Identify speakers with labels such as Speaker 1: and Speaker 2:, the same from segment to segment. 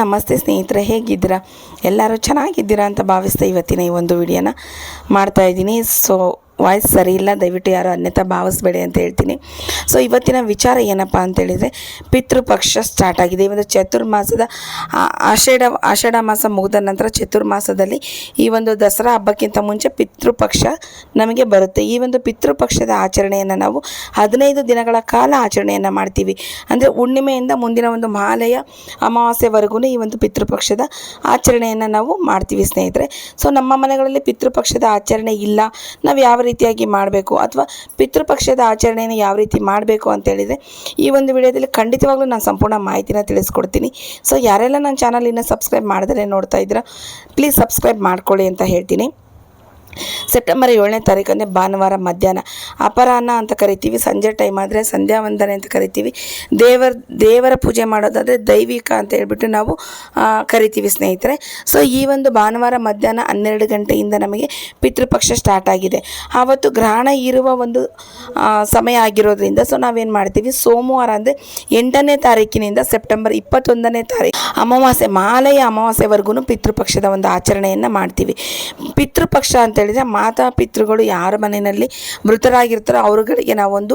Speaker 1: ನಮಸ್ತೆ ಸ್ನೇಹಿತರೆ ಹೇಗಿದ್ದೀರಾ? ಎಲ್ಲರೂ ಚೆನ್ನಾಗಿದ್ದೀರಾ ಅಂತ ಭಾವಿಸ್ತಾ ಇವತ್ತಿನ ಈ ಒಂದು ವಿಡಿಯೋನ ಮಾಡ್ತಾ ಇದ್ದೀನಿ. ಸೊ ವಾಯ್ಸ್ ಸರಿ ಇಲ್ಲ, ದಯವಿಟ್ಟು ಯಾರು ಅನ್ಯತಾ ಭಾವಿಸ್ಬೇಡಿ ಅಂತ ಹೇಳ್ತೀನಿ. ಸೊ ಇವತ್ತಿನ ವಿಚಾರ ಏನಪ್ಪ ಅಂತೇಳಿದರೆ ಪಿತೃಪಕ್ಷ ಸ್ಟಾರ್ಟ್ ಆಗಿದೆ. ಈ ಒಂದು ಚತುರ್ಮಾಸದ ಆಷಾಢ ಆಷಾಢ ಮಾಸ ಮುಗಿದ ನಂತರ ಚತುರ್ಮಾಸದಲ್ಲಿ ಈ ಒಂದು ದಸರಾ ಹಬ್ಬಕ್ಕಿಂತ ಮುಂಚೆ ಪಿತೃಪಕ್ಷ ನಮಗೆ ಬರುತ್ತೆ. ಈ ಒಂದು ಪಿತೃಪಕ್ಷದ ಆಚರಣೆಯನ್ನು ನಾವು ಹದಿನೈದು ದಿನಗಳ ಕಾಲ ಆಚರಣೆಯನ್ನು ಮಾಡ್ತೀವಿ. ಅಂದರೆ ಹುಣ್ಣಿಮೆಯಿಂದ ಮುಂದಿನ ಒಂದು ಮಹಾಲಯ ಅಮಾವಾಸ್ಯವರೆಗೂ ಈ ಒಂದು ಪಿತೃಪಕ್ಷದ ಆಚರಣೆಯನ್ನು ನಾವು ಮಾಡ್ತೀವಿ ಸ್ನೇಹಿತರೆ. ಸೊ ನಮ್ಮ ಮನೆಗಳಲ್ಲಿ ಪಿತೃಪಕ್ಷದ ಆಚರಣೆ ಇಲ್ಲ. ನಾವು ಯಾವ ರೀತಿಯಾಗಿ ಮಾಡಬೇಕು ಅಥವಾ ಪಿತೃಪಕ್ಷದ ಆಚರಣೆಯನ್ನು ಯಾವ ರೀತಿ ಮಾಡಬೇಕು ಅಂತ ಹೇಳಿದರೆ ಈ ಒಂದು ವಿಡಿಯೋದಲ್ಲಿ ಖಂಡಿತವಾಗ್ಲೂ ನಾನು ಸಂಪೂರ್ಣ ಮಾಹಿತಿನ ತಿಳಿಸ್ಕೊಡ್ತೀನಿ. ಸೊ ಯಾರೆಲ್ಲ ನನ್ನ ಚಾನಲ್ ಇನ್ನೂ ಸಬ್ಸ್ಕ್ರೈಬ್ ಮಾಡಿದ್ರೆ ನೋಡ್ತಾ ಇದ್ದೀರಾ ಪ್ಲೀಸ್ ಸಬ್ಸ್ಕ್ರೈಬ್ ಮಾಡ್ಕೊಳ್ಳಿ ಅಂತ ಹೇಳ್ತೀನಿ. ಸೆಪ್ಟೆಂಬರ್ ಏಳನೇ ತಾರೀಕು ಅಂದರೆ ಭಾನುವಾರ ಮಧ್ಯಾಹ್ನ. ಅಪರಾಹ್ನ ಅಂತ ಕರಿತೀವಿ, ಸಂಜೆ ಟೈಮ್ ಆದರೆ ಸಂಧ್ಯಾ ವಂದನೆ ಅಂತ ಕರಿತೀವಿ. ದೇವರ ದೇವರ ಪೂಜೆ ಮಾಡೋದಾದರೆ ದೈವಿಕ ಅಂತ ಹೇಳ್ಬಿಟ್ಟು ನಾವು ಕರಿತೀವಿ ಸ್ನೇಹಿತರೆ. ಸೊ ಈ ಒಂದು ಭಾನುವಾರ ಮಧ್ಯಾಹ್ನ ಹನ್ನೆರಡು ಗಂಟೆಯಿಂದ ನಮಗೆ ಪಿತೃಪಕ್ಷ ಸ್ಟಾರ್ಟ್ ಆಗಿದೆ. ಆವತ್ತು ಗ್ರಹಣ ಇರುವ ಒಂದು ಸಮಯ ಆಗಿರೋದ್ರಿಂದ ಸೊ ನಾವೇನು ಮಾಡ್ತೀವಿ? ಸೋಮವಾರ ಅಂದರೆ ಎಂಟನೇ ತಾರೀಕಿನಿಂದ ಸೆಪ್ಟೆಂಬರ್ ಇಪ್ಪತ್ತೊಂದನೇ ತಾರೀಕು, ಅಮಾವಾಸ್ಯೆ, ಮಾಲೆಯ ಅಮಾವಾಸ್ಯೆವರೆಗೂ ಪಿತೃಪಕ್ಷದ ಒಂದು ಆಚರಣೆಯನ್ನು ಮಾಡ್ತೀವಿ. ಪಿತೃಪಕ್ಷ ಅಂತ ಹೇಳಿದರೆ ಮಾತಾ ಪಿತೃಗಳು ಯಾರ ಮನೆಯಲ್ಲಿ ಮೃತರಾಗಿರ್ತಾರೋ ಅವರುಗಳಿಗೆ ನಾವೊಂದು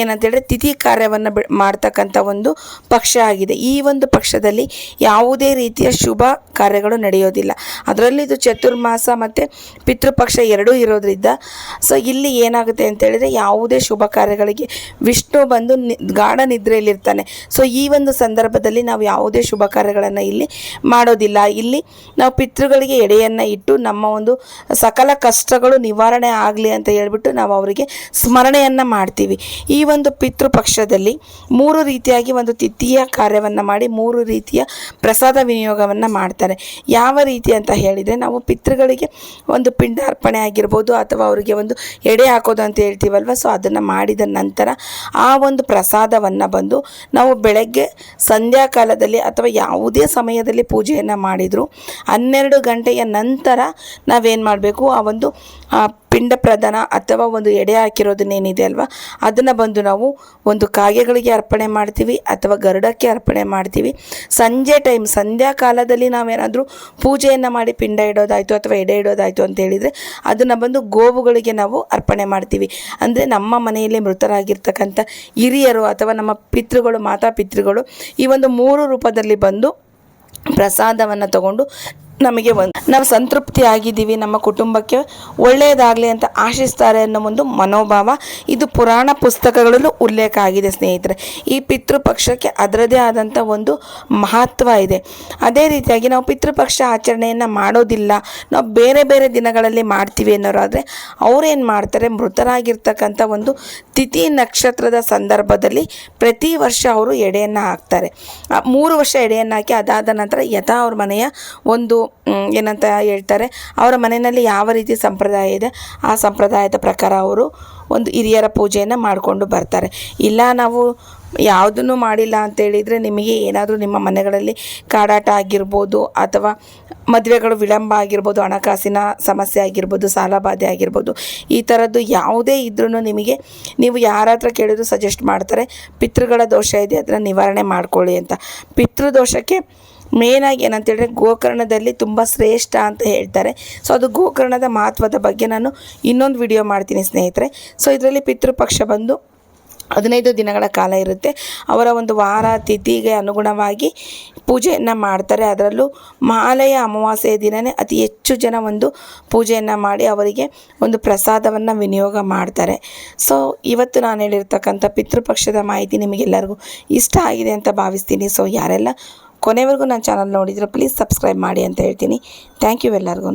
Speaker 1: ಏನಂತ ಹೇಳಿದ್ರೆ ತಿಥಿ ಕಾರ್ಯವನ್ನು ಮಾಡ್ತಕ್ಕಂಥ ಒಂದು ಪಕ್ಷ ಆಗಿದೆ. ಈ ಒಂದು ಪಕ್ಷದಲ್ಲಿ ಯಾವುದೇ ರೀತಿಯ ಶುಭ ಕಾರ್ಯಗಳು ನಡೆಯೋದಿಲ್ಲ. ಅದರಲ್ಲಿ ಇದು ಚತುರ್ಮಾಸ ಮತ್ತು ಪಿತೃಪಕ್ಷ ಎರಡೂ ಇರೋದ್ರಿಂದ, ಸೊ ಇಲ್ಲಿ ಏನಾಗುತ್ತೆ ಅಂತ ಹೇಳಿದರೆ ಯಾವುದೇ ಶುಭ ಕಾರ್ಯಗಳಿಗೆ ವಿಷ್ಣು ಬಂದು ನಿ, ಗಾಢ ನಿದ್ರೆಯಲ್ಲಿರ್ತಾನೆ. ಸೊ ಈ ಒಂದು ಸಂದರ್ಭದಲ್ಲಿ ನಾವು ಯಾವುದೇ ಶುಭ ಕಾರ್ಯಗಳನ್ನು ಇಲ್ಲಿ ಮಾಡೋದಿಲ್ಲ. ಇಲ್ಲಿ ನಾವು ಪಿತೃಗಳಿಗೆ ಎಡೆಯನ್ನು ಇಟ್ಟು ನಮ್ಮ ಒಂದು ಸಕಲ ಕಷ್ಟಗಳು ನಿವಾರಣೆ ಆಗಲಿ ಅಂತ ಹೇಳ್ಬಿಟ್ಟು ನಾವು ಅವರಿಗೆ ಸ್ಮರಣೆಯನ್ನು ಮಾಡ್ತೀವಿ. ಈ ಒಂದು ಪಿತೃಪಕ್ಷದಲ್ಲಿ ಮೂರು ರೀತಿಯಾಗಿ ಒಂದು ತಿಥಿಯ ಕಾರ್ಯವನ್ನು ಮಾಡಿ ಮೂರು ರೀತಿಯ ಪ್ರಸಾದ ವಿನಿಯೋಗವನ್ನು ಮಾಡ್ತಾರೆ. ಯಾವ ರೀತಿ ಅಂತ ಹೇಳಿದರೆ ನಾವು ಪಿತೃಗಳಿಗೆ ಒಂದು ಪಿಂಡಾರ್ಪಣೆ ಆಗಿರ್ಬೋದು ಅಥವಾ ಅವರಿಗೆ ಒಂದು ಎಡೆ ಹಾಕೋದು ಅಂತ ಹೇಳ್ತೀವಲ್ವ? ಸೊ ಅದನ್ನು ಮಾಡಿದ ನಂತರ ಆ ಒಂದು ಪ್ರಸಾದವನ್ನು ಬಂದು ನಾವು ಬೆಳಗ್ಗೆ ಸಂಧ್ಯಾ ಕಾಲದಲ್ಲಿ ಅಥವಾ ಯಾವುದೇ ಸಮಯದಲ್ಲಿ ಪೂಜೆಯನ್ನು ಮಾಡಿದರೂ, ಹನ್ನೆರಡು ಗಂಟೆಯ ನಂತರ ನಾವೇನು ಮಾಡಬೇಕು? ಆ ಒಂದು ಪಿಂಡ ಪ್ರದಾನ ಅಥವಾ ಒಂದು ಎಡೆ ಹಾಕಿರೋದನ್ನೇನಿದೆ ಅಲ್ವಾ? ಅದನ್ನು ಬಂದು ನಾವು ಒಂದು ಕಾಗೆಗಳಿಗೆ ಅರ್ಪಣೆ ಮಾಡ್ತೀವಿ ಅಥವಾ ಗರುಡಕ್ಕೆ ಅರ್ಪಣೆ ಮಾಡ್ತೀವಿ. ಸಂಜೆ ಟೈಮ್ ಸಂಧ್ಯಾ ಕಾಲದಲ್ಲಿ ನಾವೇನಾದರೂ ಪೂಜೆಯನ್ನು ಮಾಡಿ ಪಿಂಡ ಇಡೋದಾಯಿತು ಅಥವಾ ಎಡೆ ಇಡೋದಾಯಿತು ಅಂತ ಹೇಳಿದರೆ ಅದನ್ನು ಬಂದು ಗೋವುಗಳಿಗೆ ನಾವು ಅರ್ಪಣೆ ಮಾಡ್ತೀವಿ. ಅಂದರೆ ನಮ್ಮ ಮನೆಯಲ್ಲಿ ಮೃತರಾಗಿರ್ತಕ್ಕಂಥ ಹಿರಿಯರು ಅಥವಾ ನಮ್ಮ ಪಿತೃಗಳು ಮಾತಾ ಪಿತೃಗಳು ಈ ಒಂದು ಮೂರು ರೂಪದಲ್ಲಿ ಬಂದು ಪ್ರಸಾದವನ್ನು ತಗೊಂಡು ನಮಗೆ ಒಂದು ನಾವು ಸಂತೃಪ್ತಿ ಆಗಿದ್ದೀವಿ ನಮ್ಮ ಕುಟುಂಬಕ್ಕೆ ಒಳ್ಳೆಯದಾಗಲಿ ಅಂತ ಆಶಿಸ್ತಾರೆ ಅನ್ನೋ ಒಂದು ಮನೋಭಾವ ಇದು ಪುರಾಣ ಪುಸ್ತಕಗಳಲ್ಲೂ ಉಲ್ಲೇಖ ಆಗಿದೆ, ಸ್ನೇಹಿತರೆ. ಈ ಪಿತೃಪಕ್ಷಕ್ಕೆ ಅದರದೇ ಆದಂಥ ಒಂದು ಮಹತ್ವ ಇದೆ. ಅದೇ ರೀತಿಯಾಗಿ ನಾವು ಪಿತೃಪಕ್ಷ ಆಚರಣೆಯನ್ನು ಮಾಡೋದಿಲ್ಲ. ನಾವು ಬೇರೆ ಬೇರೆ ದಿನಗಳಲ್ಲಿ ಮಾಡ್ತೀವಿ ಅನ್ನೋರಾದರೆ ಅವ್ರೇನು ಮಾಡ್ತಾರೆ? ಮೃತರಾಗಿರ್ತಕ್ಕಂಥ ಒಂದು ತಿಥಿ ನಕ್ಷತ್ರದ ಸಂದರ್ಭದಲ್ಲಿ ಪ್ರತಿ ವರ್ಷ ಅವರು ಎಡೆಯನ್ನು ಹಾಕ್ತಾರೆ. ಮೂರು ವರ್ಷ ಎಡೆಯನ್ನು ಹಾಕಿ ಅದಾದ ನಂತರ ಯಥಾ ಅವ್ರ ಮನೆಯ ಒಂದು ಏನಂತ ಹೇಳ್ತಾರೆ, ಅವರ ಮನೆಯಲ್ಲಿ ಯಾವ ರೀತಿ ಸಂಪ್ರದಾಯ ಇದೆ, ಆ ಸಂಪ್ರದಾಯದ ಪ್ರಕಾರ ಅವರು ಒಂದು ಹಿರಿಯರ ಪೂಜೆಯನ್ನು ಮಾಡಿಕೊಂಡು ಬರ್ತಾರೆ. ಇಲ್ಲ ನಾವು ಯಾವುದನ್ನು ಮಾಡಿಲ್ಲ ಅಂತೇಳಿದರೆ ನಿಮಗೆ ಏನಾದರೂ ನಿಮ್ಮ ಮನೆಗಳಲ್ಲಿ ಕಾಡಾಟ ಆಗಿರ್ಬೋದು ಅಥವಾ ಮದುವೆಗಳು ವಿಳಂಬ ಆಗಿರ್ಬೋದು, ಹಣಕಾಸಿನ ಸಮಸ್ಯೆ ಆಗಿರ್ಬೋದು ಸಾಲಬಾಧೆ ಆಗಿರ್ಬೋದು, ಈ ಥರದ್ದು ಯಾವುದೇ ಇದ್ರೂ ನಿಮಗೆ ನೀವು ಯಾರ ಹತ್ರ ಕೇಳಿದ್ರು ಸಜೆಸ್ಟ್ ಮಾಡ್ತಾರೆ, ಪಿತೃಗಳ ದೋಷ ಇದೆ, ಅದನ್ನು ನಿವಾರಣೆ ಮಾಡ್ಕೊಳ್ಳಿ ಅಂತ. ಪಿತೃದೋಷಕ್ಕೆ ಮೇನಾಗಿ ಏನಂತೇಳಿದ್ರೆ ಗೋಕರ್ಣದಲ್ಲಿ ತುಂಬ ಶ್ರೇಷ್ಠ ಅಂತ ಹೇಳ್ತಾರೆ. ಸೊ ಅದು ಗೋಕರ್ಣದ ಮಹತ್ವದ ಬಗ್ಗೆ ನಾನು ಇನ್ನೊಂದು ವಿಡಿಯೋ ಮಾಡ್ತೀನಿ ಸ್ನೇಹಿತರೆ. ಸೊ ಇದರಲ್ಲಿ ಪಿತೃಪಕ್ಷ ಬಂದು ಹದಿನೈದು ದಿನಗಳ ಕಾಲ ಇರುತ್ತೆ. ಅವರ ಒಂದು ವಾರ ತಿಥಿಗೆ ಅನುಗುಣವಾಗಿ ಪೂಜೆಯನ್ನು ಮಾಡ್ತಾರೆ. ಅದರಲ್ಲೂ ಮಹಾಲಯ ಅಮಾವಾಸ್ಯೆಯ ದಿನವೇ ಅತಿ ಹೆಚ್ಚು ಜನ ಒಂದು ಪೂಜೆಯನ್ನು ಮಾಡಿ ಅವರಿಗೆ ಒಂದು ಪ್ರಸಾದವನ್ನು ವಿನಿಯೋಗ ಮಾಡ್ತಾರೆ. ಸೊ ಇವತ್ತು ನಾನು ಹೇಳಿರ್ತಕ್ಕಂಥ ಪಿತೃಪಕ್ಷದ ಮಾಹಿತಿ ನಿಮಗೆಲ್ಲರಿಗೂ ಇಷ್ಟ ಆಗಿದೆ ಅಂತ ಭಾವಿಸ್ತೀನಿ. ಸೊ ಯಾರೆಲ್ಲ ಕೊನೆವರೆಗೂ ನನ್ನ ಚಾನಲ್ ನೋಡಿದರೆ ಪ್ಲೀಸ್ ಸಬ್ಸ್ಕ್ರೈಬ್ ಮಾಡಿ ಅಂತ ಹೇಳ್ತೀನಿ. ಥ್ಯಾಂಕ್ ಯು ಎಲ್ಲರಿಗೂ.